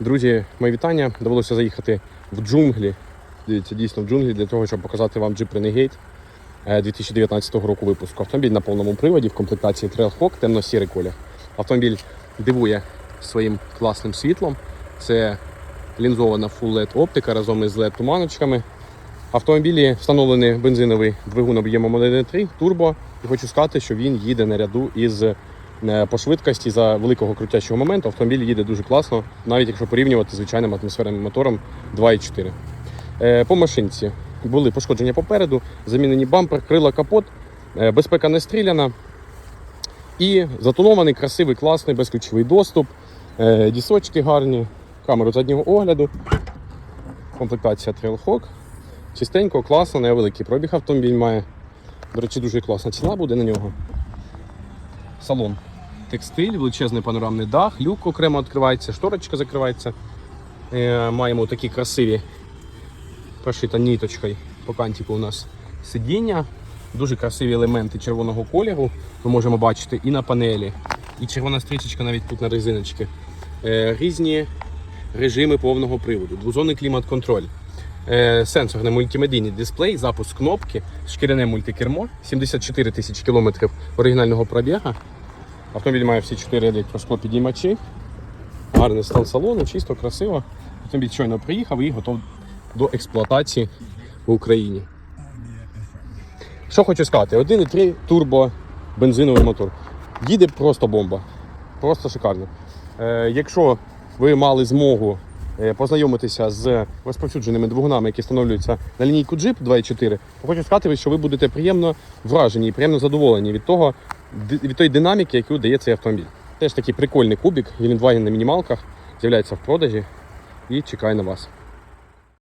Друзі, мої вітання. Довелося заїхати в джунглі. Дивіться, дійсно в джунглі для того, щоб показати вам Jeep Renegade е, 2019 року випуску. Автомобіль на повному приводі в комплектації Trailhawk, темно-сірий колір. Автомобіль дивує своїм класним світлом. Це лінзована Full LED оптика разом із LED туманочками. Автомобілі встановлений бензиновий двигун об'ємом 1.3 турбо. І хочу сказати, що він їде на ряду із е, по швидкості за великого крутящого моменту. Автомобіль їде дуже класно, навіть якщо порівнювати з звичайним атмосферним мотором 2.4. Е, По машинці були пошкодження попереду, замінені бампер, крила, капот, е, безпека не стріляна. І затонований, красивий, класний, безключовий доступ, е, дісочки гарні, камеру заднього огляду, комплектація Trailhawk. Чистенько, класно, невеликий пробіг автомобіль має. До речі, дуже класна ціна буде на нього. Салон. Текстиль, величезний панорамний дах, люк окремо відкривається, шторочка закривається. Е, маємо такі красиві прошита ніточкою по кантику у нас сидіння. Дуже красиві елементи червоного кольору. Ми можемо бачити і на панелі, і червона стрічечка навіть тут на резиночці. Е, різні режими повного приводу, двозонний клімат-контроль. Е, сенсорний мультимедійний дисплей, запуск кнопки, шкіряне мультикермо, 74 тисячі кілометрів оригінального пробіга. Автомобіль має всі 4 електросклопідіймачі. Гарний стан салону, чисто, красиво. Автомобіль щойно приїхав і готов до експлуатації в Україні. Що хочу сказати, 1,3 турбо бензиновий мотор. Їде просто бомба. Просто шикарно. Е, якщо ви мали змогу е, познайомитися з розповсюдженими двигунами, які встановлюються на лінійку Jeep 2.4, то хочу сказати, що ви будете приємно вражені і приємно задоволені від того, від тої динаміки, яку дає цей автомобіль. Теж такий прикольний кубік, Гелендваген на мінімалках, з'являється в продажі і чекає на вас.